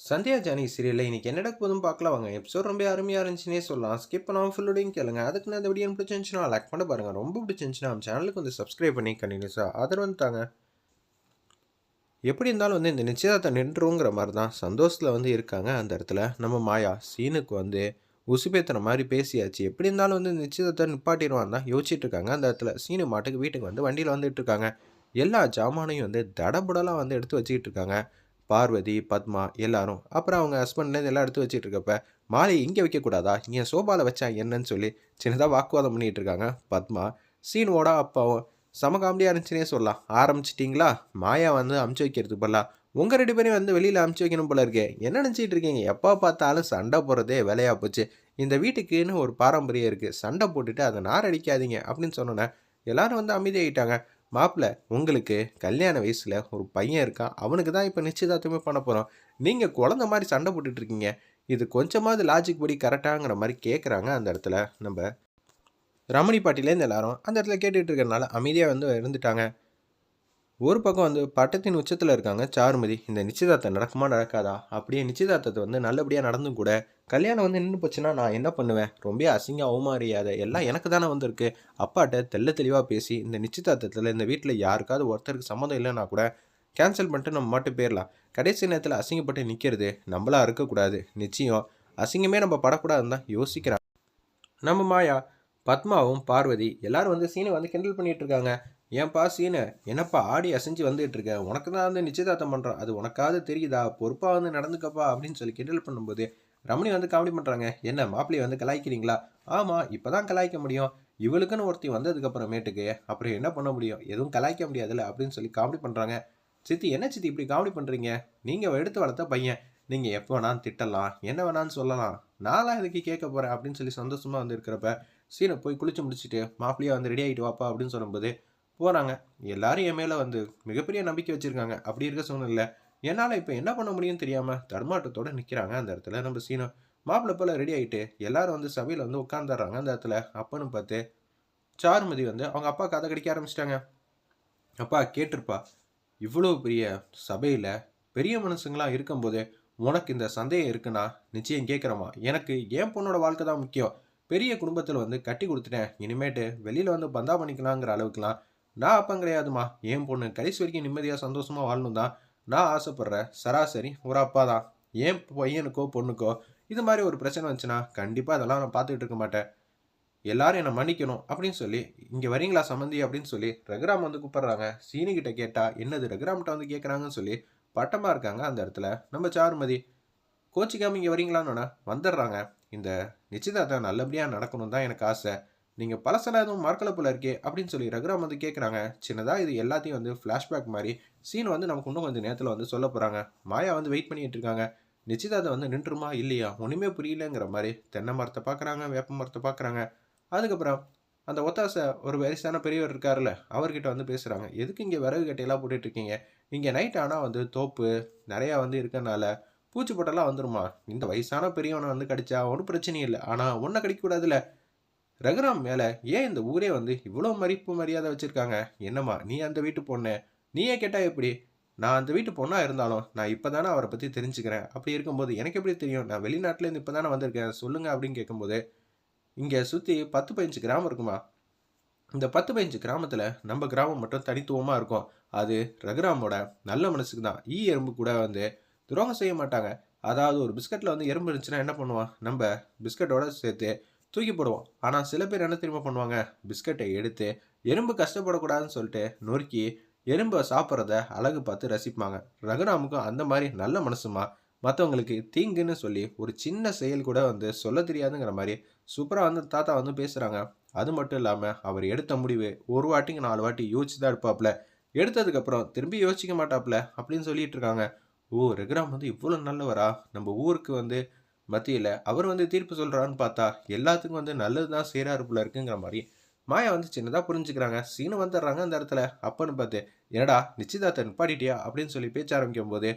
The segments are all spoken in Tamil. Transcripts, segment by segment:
சந்தியா ஜானி சீரியலில் இன்றைக்கி என்ன நடக்க போதும் பார்க்கலாம் வாங்க எபிசோட் ரொம்ப அருமையாக இருந்துச்சுன்னே சொல்லலாம். ஸ்கிப் பண்ணாமல் ஃபுல்லோடையும் கேளுங்க. அதுக்கு நான் இந்த வீடியோ பிடிச்சிருந்துச்சுன்னா லைக் பண்ண பாருங்கள் ரொம்ப பிடிச்சிருந்துச்சுன்னா நம்ம சேனலுக்கு வந்து சப்ஸ்கிரைப் பண்ணி கண்டினியூஸாக ஆதரவு தாங்க. எப்படி இருந்தாலும் வந்து இந்த நிச்சயதார்த்தம் நின்றுங்கிற மாதிரி தான் சந்தோஷத்தில் வந்து இருக்காங்க அந்த இடத்துல. நம்ம மாயா சீனுக்கு வந்து உசுபேத்துற மாதிரி பேசியாச்சு. எப்படி இருந்தாலும் வந்து நிச்சயதார்த்தை நிச்சயதார்த்தம் நிப்பாட்டிடுவான் தான் யோசிச்சுட்டு இருக்காங்க அந்த இடத்துல. சீனு மாட்டுக்கு வீட்டுக்கு வந்து வண்டியில் வந்துட்டு இருக்காங்க. எல்லா ஜாமானையும் வந்து தடபுடலாக வந்து எடுத்து வச்சுக்கிட்டு இருக்காங்க. பார்வதி பத்மா எல்லாரும். அப்புறம் அவங்க ஹஸ்பண்ட்லேருந்து எல்லாம் எடுத்து வச்சுட்டு இருக்கப்ப மாலையை இங்கே வைக்கக்கூடாதா? இங்கே சோபாவில் வச்சா என்னன்னு சொல்லி சின்னதாக வாக்குவாதம் பண்ணிட்டு இருக்காங்க பத்மா. சீனுவோட அப்பாவும் செம காமெடியாக இருந்துச்சுன்னே சொல்லலாம். ஆரம்பிச்சிட்டிங்களா? மாயா வந்து அமுச்சு வைக்கிறதுக்கு பதிலாக உங்கள் ரெண்டு பேரையும் வந்து வெளியில் அமுச்சு வைக்கணும் போல இருக்கே. என்ன நினச்சிட்டு இருக்கீங்க? எப்போ பார்த்தாலும் சண்டை போடுறதே வேலையாக போச்சு. இந்த வீட்டுக்குன்னு ஒரு பாரம்பரியம் இருக்குது சண்டை போட்டுட்டு அதை நார் அடிக்காதீங்க அப்படின்னு சொன்னோன்னே எல்லாரும் வந்து அமைதியாகிட்டாங்க மாப்பிள்ள உங்களுக்கு கல்யாண வயசில் ஒரு பையன் இருக்கான் அவனுக்கு தான் இப்போ நிச்சயதார்த்தமே பண்ண போகிறோம் நீங்கள் குழந்த மாதிரி சண்டை போட்டுட்ருக்கீங்க இது கொஞ்சமாவது லாஜிக் படி கரெக்டாங்கிற மாதிரி கேட்குறாங்க அந்த இடத்துல நம்ம ரமணி பாட்டிலேருந்து எல்லாரும். அந்த இடத்துல கேட்டுட்டு இருக்கிறனால அமைதியாக வந்து இருந்துட்டாங்க. ஒரு பக்கம் வந்து பட்டத்தின் உச்சத்தில் இருக்காங்க சாருமதி இந்த நிச்சயதார்த்தம் நடக்குமா நடக்காதா? அப்படியே நிச்சயதார்த்தத்தை வந்து நல்லபடியாக நடந்தும் கூட கல்யாணம் வந்து நின்று போச்சுன்னா நான் என்ன பண்ணுவேன்? ரொம்ப அசிங்க அவமாரியாத எல்லாம் எனக்கு தானே வந்திருக்கு. அப்பாட்ட தெள்ள தெளிவாக பேசி இந்த நிச்சயதார்த்தத்தில் இந்த வீட்டில் யாருக்காவது ஒருத்தருக்கு சம்மந்தம் இல்லைன்னா கூட கேன்சல் பண்ணிட்டு நம்ம மட்டும் போயிடலாம் கடைசி நேரத்தில் அசிங்கப்பட்டு நிற்கிறது நம்மளா இருக்கக்கூடாது. நிச்சயம் அசிங்கமே நம்ம படக்கூடாதுன்னு தான் யோசிக்கிறாங்க. நம்ம மாயா பத்மாவும் பார்வதி எல்லாரும் வந்து சீனை வந்து கிண்டல் பண்ணிட்டு இருக்காங்க. ஏன்பா சீனு? என்னப்பா ஆடி அசைஞ்சு வந்துகிட்டு இருக்க உனக்கு தான் வந்து நிச்சயதார்த்தம் பண்ணுறான் அது உனக்காவது தெரியுதா? பொறுப்பாக வந்து நடந்துக்கப்பா அப்படின்னு சொல்லி கிண்டல் பண்ணும்போது ரமணி வந்து காமெடி பண்ணுறாங்க என்ன மாப்பிள்ளையை வந்து கலாய்க்கிறீங்களா? ஆமாம் இப்போ தான் கலாய்க்க முடியும். இவளுக்குன்னு ஒருத்தி வந்ததுக்கப்புறமேட்டுக்கு அப்புறம் என்ன பண்ண முடியும்? எதுவும் கலாய்க்க முடியாதுல்ல அப்படின்னு சொல்லி காமெடி பண்ணுறாங்க சித்தி என்ன சித்தி இப்படி காமெடி பண்ணுறீங்க நீங்கள் எடுத்து வளர்த்த பையன். நீங்கள் எப்போ வேணாலும் திட்டலாம். என்ன வேணாலும் சொல்லலாம். நான்லாம் இதுக்கு கேட்க போகிறேன் அப்படின்னு சொல்லி சந்தோஷமாக வந்து இருக்கிறப்ப சீனை போய் குளிச்சு முடிச்சுட்டு மாப்பிள்ளையா வந்து ரெடி ஆகிட்டு வாப்பா அப்படின்னு சொல்லும்போது போகிறாங்க எல்லாரும் என் மேலே வந்து மிகப்பெரிய நம்பிக்கை வச்சுருக்காங்க. அப்படி இருக்க சூழ்நிலை என்னால் இப்போ என்ன பண்ண முடியும்னு தெரியாமல் தர்மாட்டத்தோடு நிற்கிறாங்க அந்த இடத்துல நம்ம சீனோ மாப்பிள்ளை போல் ரெடி ஆகிட்டு எல்லாரும் வந்து சபையில் வந்து உட்காந்துடுறாங்க அந்த இடத்துல அப்பன்னு பார்த்து சாருமதி வந்து அவங்க அப்பா கதை கடிக்க ஆரம்பிச்சிட்டாங்க. அப்பா கேட்டிருப்பா இவ்வளோ பெரிய சபையில் பெரிய மனுஷங்களாம் இருக்கும்போது உனக்கு இந்த சந்தேகம் இருக்குன்னா நிச்சயம் கேட்குறமா எனக்கு என் பொண்ணோட வாழ்க்கை தான் முக்கியம். பெரிய குடும்பத்தில் வந்து கட்டி கொடுத்துட்டேன். இனிமேட்டு வெளியில் வந்து பந்தா பண்ணிக்கலாங்கிற அளவுக்குலாம் நான் அப்பம் கிடையாதுமா. என் பொண்ணு கடைசி வரைக்கும் நிம்மதியாக சந்தோஷமாக வாழணும் தான் நான் ஆசைப்படுற. சராசரி ஒரு அப்பா தான் என் பையனுக்கோ பொண்ணுக்கோ இது மாதிரி ஒரு பிரச்சனை வந்துச்சுன்னா கண்டிப்பாக அதெல்லாம் நான் பார்த்துக்கிட்டு இருக்க மாட்டேன். எல்லாரும் என்னை மன்னிக்கணும் அப்படின்னு சொல்லி இங்கே வரீங்களா சம்மந்தி அப்படின்னு சொல்லி ரகுராம் வந்து கூப்பிட்றாங்க. சீனிக்கிட்ட கேட்டால் என்னது ரகுராம்கிட்ட வந்து கேட்குறாங்கன்னு சொல்லி பட்டமாக இருக்காங்க அந்த இடத்துல. நம்ம சாருமதி கோச்சிக்காமல் இங்கே வரீங்களான்னு வந்துடுறாங்க. இந்த நிச்சயதார்த்தம் நல்லபடியாக நடக்கணும் தான் எனக்கு ஆசை. நீங்கள் பழசெல்லாம் எதுவும் மறக்கல போல இருக்கே அப்படின்னு சொல்லி ரகுராம் வந்து கேட்குறாங்க சின்னதாக இது எல்லாத்தையும் வந்து ஃப்ளாஷ்பேக் மாதிரி சீன் வந்து நமக்கு இன்னும் கொஞ்சம் நேரத்தில் வந்து சொல்ல போகிறாங்க மாயா வந்து வெயிட் பண்ணிட்டு இருக்காங்க. நிச்சயதார்த்தம் வந்து நின்றுமா இல்லையா? ஒன்றுமே புரியலங்கிற மாதிரி தென்னை மரத்தை பார்க்குறாங்க வேப்ப மரத்தை பார்க்குறாங்க அதுக்கப்புறம் அந்த ஒத்தாசை ஒரு வயசான பெரியவர் இருக்கார்ல அவர்கிட்ட வந்து பேசுகிறாங்க எதுக்கு இங்கே விறகு கட்டையெல்லாம் போட்டுட்ருக்கீங்க இங்கே நைட் ஆனால் வந்து தோப்பு நிறையா வந்து இருக்கனால பூச்சி போட்டெல்லாம் வந்துருமா? இந்த வயசான பெரியவனை வந்து கடிச்சா ஒன்றும் பிரச்சனையும் இல்லை. ஆனால் ஒன்றை கடிக்கக்கூடாதுல்ல. ரகுராம் மேலே ஏன் இந்த ஊரே வந்து இவ்வளோ மதிப்பு மரியாதை வச்சுருக்காங்க? என்னம்மா நீ அந்த வீட்டு பொண்ணு? நீயே கேட்டால் எப்படி? நான் அந்த வீட்டு பொண்ணாக இருந்தாலும் நான் இப்போ தானே அவரை பற்றி தெரிஞ்சுக்கிறேன். அப்படி இருக்கும்போது எனக்கு எப்படி தெரியும்? நான் வெளிநாட்டிலேருந்து இப்போ தானே வந்திருக்கேன். சொல்லுங்கள் அப்படின்னு கேட்கும்போது இங்கே சுற்றி பத்து பதினஞ்சு கிராமம் இருக்குமா? இந்த பத்து பதினஞ்சு கிராமத்தில் நம்ம கிராமம் மட்டும் தனித்துவமாக இருக்கும். அது ரகுராமோட நல்ல மனசுக்கு தான். ஈ எறும்பு கூட வந்து துரோகம் செய்ய மாட்டாங்க. அதாவது ஒரு பிஸ்கட்டில் வந்து எறும்பு இருந்துச்சுன்னா என்ன பண்ணுவான்? நம்ம பிஸ்கட்டோட சேர்த்து தூக்கி போடுவோம். ஆனால் சில பேர் என்ன திரும்ப பண்ணுவாங்க? பிஸ்கட்டை எடுத்து எறும்பு கஷ்டப்படக்கூடாதுன்னு சொல்லிட்டு நொறுக்கி எறும்பை சாப்பிட்றத அழகு பார்த்து ரசிப்பாங்க. ரகுராமுக்கும் அந்த மாதிரி நல்ல மனசுமா? மற்றவங்களுக்கு தீங்குன்னு சொல்லி ஒரு சின்ன செயல் கூட வந்து சொல்ல தெரியாதுங்கிற மாதிரி சூப்பராக வந்து தாத்தா வந்து பேசுகிறாங்க அது மட்டும் இல்லாமல் அவர் எடுத்த முடிவு ஒரு வாட்டிக்கு நாலு வாட்டி யோசிச்சு தான் எடுப்பாப்புல எடுத்ததுக்கப்புறம் திரும்பி யோசிக்க மாட்டாப்புல அப்படின்னு சொல்லிட்டு இருக்காங்க. ஓ ரகுராம் வந்து இவ்வளோ நல்லவரா? நம்ம ஊருக்கு வந்து மத்தியில் அவர் வந்து தீர்ப்பு சொல்கிறான்னு பார்த்தா எல்லாத்துக்கும் வந்து நல்லது தான் செய்கிறாரு போல இருக்குங்கிற மாதிரி மாயா வந்து சின்னதாக புரிஞ்சுக்கிறாங்க. சீனு வந்துடுறாங்க அந்த இடத்துல. அப்பன்னு பார்த்து என்னடா நிச்சயதார்த்தை நிப்பாட்டிட்டியா? அப்படின்னு சொல்லி பேச்ச ஆரம்பிக்கும் போது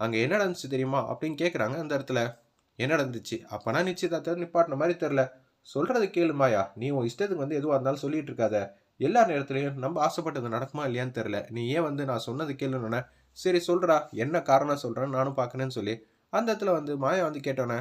அங்கே என்ன நடந்துச்சு தெரியுமா? அப்படின்னு கேட்குறாங்க அந்த இடத்துல. என்ன நடந்துச்சு? அப்போனா நிச்சயதார்த்தை நிப்பாட்டின மாதிரி தெரில சொல்கிறது கேளு மாயா. நீ உன் இஷ்டத்துக்கு வந்து எதுவாக இருந்தாலும் சொல்லிட்டு இருக்காத. எல்லா நேரத்துலையும் நம்ம ஆசைப்பட்டது நடக்குமா இல்லையான்னு தெரில நீ ஏன் வந்து நான் சொன்னது கேளுன்னு சரி சொல்கிறா என்ன காரணம் சொல்கிறேன்னு நானும் பார்க்கணுன்னு சொல்லி அந்த இடத்துல வந்து மாயா வந்து கேட்டோன்னே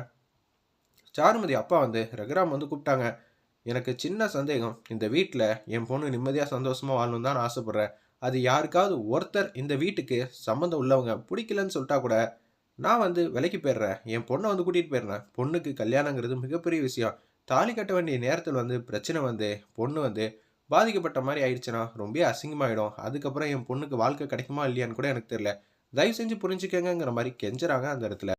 சாருமதி அப்பா வந்து ரகுராம் வந்து கூப்பிட்டாங்க. எனக்கு சின்ன சந்தேகம். இந்த வீட்டில் என் பொண்ணு நிம்மதியாக சந்தோஷமாக வாழணும் தான் ஆசைப்பட்றேன். அது யாருக்காவது ஒருத்தர் இந்த வீட்டுக்கு சம்மந்தம் உள்ளவங்க பிடிக்கலன்னு சொல்லிட்டா கூட நான் வந்து விலைக்கு போயிடுறேன். என் பொண்ணை வந்து கூட்டிகிட்டு போயிடுறேன். பொண்ணுக்கு கல்யாணங்கிறது மிகப்பெரிய விஷயம். தாலி கட்ட வேண்டிய நேரத்தில் வந்து பிரச்சனை வந்து பொண்ணு வந்து பாதிக்கப்பட்ட மாதிரி ஆயிடுச்சுன்னா ரொம்ப அசிங்கமாயிடும். அதுக்கப்புறம் என் பொண்ணுக்கு வாழ்க்கை கிடைக்குமா இல்லையான்னு கூட எனக்கு தெரியல. தயவு செஞ்சு புரிஞ்சுக்கங்கிற மாதிரி கெஞ்சுறாங்க அந்த இடத்துல.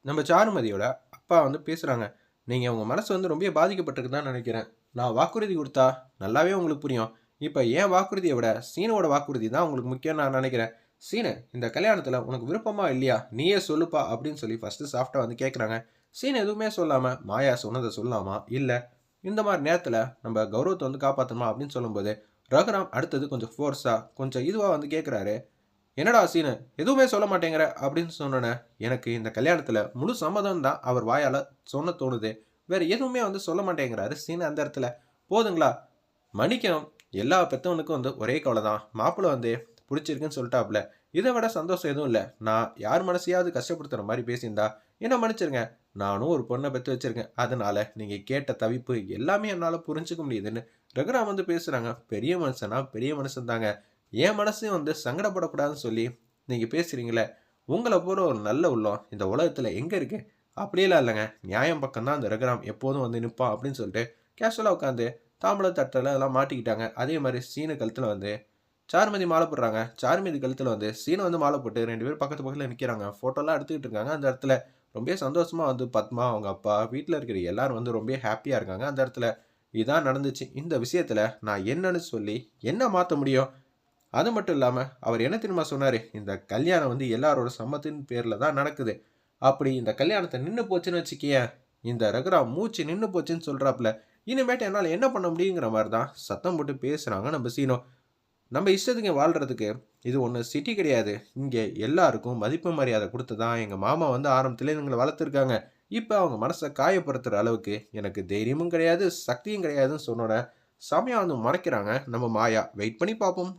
நம்ம சாருமதியோட அப்பா வந்து பேசுகிறாங்க நீங்கள் உங்கள் மனசு வந்து ரொம்ப பாதிக்கப்பட்டிருக்குன்னு நினைக்கிறேன். நான் வாக்குறுதி கொடுத்தா நல்லாவே உங்களுக்கு புரியும். இப்போ ஏன் வாக்குறுதியை விட சீனோட வாக்குறுதி தான் உங்களுக்கு முக்கியம் நான் நினைக்கிறேன். சீனு இந்த கல்யாணத்தில் உனக்கு விருப்பமா இல்லையா? நீயே சொல்லுப்பா அப்படின்னு சொல்லி ஃபஸ்ட்டு சாஃப்டாக வந்து கேட்குறாங்க சீன் எதுவுமே சொல்லாமல் மாயா சொன்னதை சொல்லாமா? இல்லை. இந்த மாதிரி நேரத்தில் நம்ம கௌரவத்தை வந்து காப்பாற்றணுமா அப்படின்னு சொல்லும்போது ரகுராம் அடுத்தது கொஞ்சம் ஃபோர்ஸாக கொஞ்சம் இதுவாக வந்து கேட்குறாரு என்னடா சீனு எதுவுமே சொல்ல மாட்டேங்கிற? அப்படின்னு சொன்னோன்னே எனக்கு இந்த கல்யாணத்தில் முழு சம்மதம் தான் அவர் வாயால் சொன்ன தோணுது. வேறு எதுவுமே வந்து சொல்ல மாட்டேங்கிறாரு சீனு அந்த இடத்துல. போதுங்களா? மணிக்கம் எல்லா பெத்தவனுக்கும் வந்து ஒரே கவலை தான் மாப்பிள்ளை வந்து பிடிச்சிருக்குன்னு சொல்லிட்டாப்புல. இதை விட சந்தோஷம் எதுவும் இல்லை. நான் யார் மனசையாவது கஷ்டப்படுத்துகிற மாதிரி பேசியிருந்தா என்ன மன்னிச்சிருங்க? நானும் ஒரு பொண்ணை பெற்று வச்சுருக்கேன். அதனால் நீங்கள் கேட்ட தவிப்பு எல்லாமே என்னால் புரிஞ்சுக்க முடியுதுன்னு ரகுராம் வந்து பேசுகிறாங்க பெரிய மனுஷனா? பெரிய மனுஷன் தாங்க என் மனசையும் வந்து சங்கடப்படக்கூடாதுன்னு சொல்லி நீங்கள் பேசுகிறீங்களே உங்களை போகிற ஒரு நல்ல உள்ளம் இந்த உலகத்தில் எங்கே இருக்குது அப்படியெல்லாம் இல்லைங்க. நியாயம் பக்கம் தான் அந்த ரகுராம் எப்போதும் வந்து நிற்பான் அப்படின்னு சொல்லிட்டு கேஷுவலாக உட்காந்து தாம்பள தட்டில் அதெல்லாம் மாட்டிக்கிட்டாங்க. அதே மாதிரி சீன கழுத்தில் வந்து சார்மதி மாலை போடுறாங்க. சார்மதி கழுத்தில் வந்து சீனை வந்து மாலை போட்டு ரெண்டு பேரும் பக்கத்து பக்கத்தில் நிற்கிறாங்க ஃபோட்டோலாம் எடுத்துக்கிட்டு இருக்காங்க. அந்த இடத்துல ரொம்ப சந்தோஷமாக வந்து பத்மா அவங்க அப்பா வீட்டில் இருக்கிற எல்லாரும் வந்து ரொம்ப ஹாப்பியாக இருக்காங்க. அந்த இடத்துல இதான் நடந்துச்சு. இந்த விஷயத்தில் நான் என்னன்னு சொல்லி என்ன மாற்ற முடியும்? அது மட்டும் இல்லாமல் அவர் என்ன தெரியுமா சொன்னார்? இந்த கல்யாணம் வந்து எல்லாரோட சம்மத்தின் பேரில் தான் நடக்குது. அப்படி இந்த கல்யாணத்தை நின்று போச்சுன்னு வச்சுக்கியேன் இந்த ரகுரா மூச்சு நின்று போச்சுன்னு சொல்கிறாப்புல இனிமேட்டு என்னால் என்ன பண்ண முடியுங்கிற மாதிரி தான் சத்தம் போட்டு பேசுகிறாங்க நம்ம சீனோ. நம்ம இஷ்டத்துக்கு வாழ்கிறதுக்கு இது ஒன்று சிட்டி கிடையாது. இங்கே எல்லாருக்கும் மதிப்பு மரியாதை கொடுத்து தான் எங்கள் மாமா வந்து ஆரம்பத்துலேயே எங்களை வளர்த்துருக்காங்க. இப்போ அவங்க மனசை காயப்படுத்துகிற அளவுக்கு எனக்கு தைரியமும் கிடையாது சக்தியும் கிடையாதுன்னு சொன்னோட சமயம் வந்து மறைக்கிறாங்க நம்ம மாயா. வெயிட் பண்ணி பார்ப்போம்.